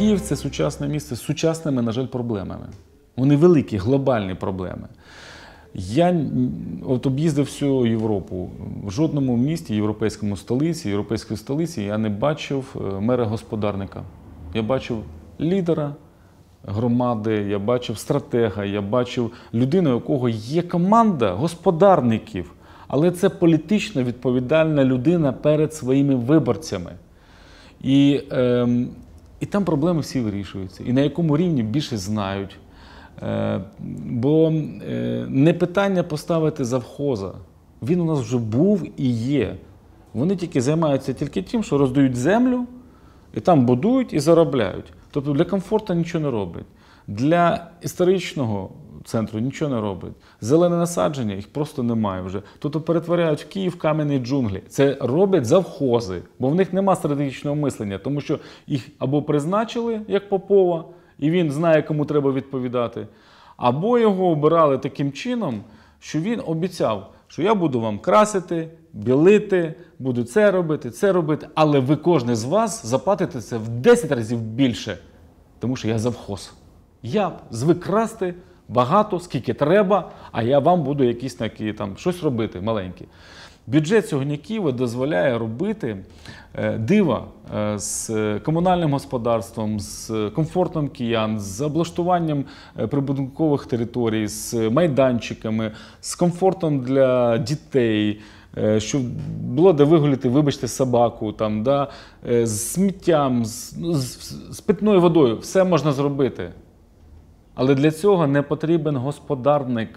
Київ це сучасне місце з сучасними, на жаль, проблемами. Вони великі, глобальні проблеми. Я от об'їздив всю Європу. В жодному місті, європейському столиці, європейській столиці я не бачив е, мера господарника. Я бачив лідера громади, я бачив стратега, я бачив людину, у кого є команда господарників. Але це політично відповідальна людина перед своїми виборцями. І, ем, і там проблеми всі вирішуються. І на якому рівні більше знають. Е, бо е, не питання поставити завхоза. Він у нас вже був і є. Вони тільки займаються тільки тим, що роздають землю, і там будують і заробляють. Тобто для комфорту нічого не роблять. Для історичного центру нічого не роблять. Зелене насадження їх просто немає вже. Тобто перетворяють в Київ кам'яні джунглі. Це роблять завхози, бо в них нема стратегічного мислення, тому що їх або призначили як Попова, і він знає, кому треба відповідати, або його обирали таким чином, що він обіцяв, що я буду вам красити, білити, буду це робити, це робити, але ви кожен з вас заплатите це в 10 разів більше, тому що я завхоз. Я звик красти багато, скільки треба, а я вам буду якісь такі там щось робити маленьке. Бюджет сьогодні Києва дозволяє робити е, дива е, з комунальним господарством, з комфортом киян, з облаштуванням е, прибудинкових територій, з майданчиками, з комфортом для дітей. Щоб було де вигуляти, вибачте, собаку, там, да, з сміттям, з, ну, з, з питною водою, все можна зробити. Але для цього не потрібен господарник.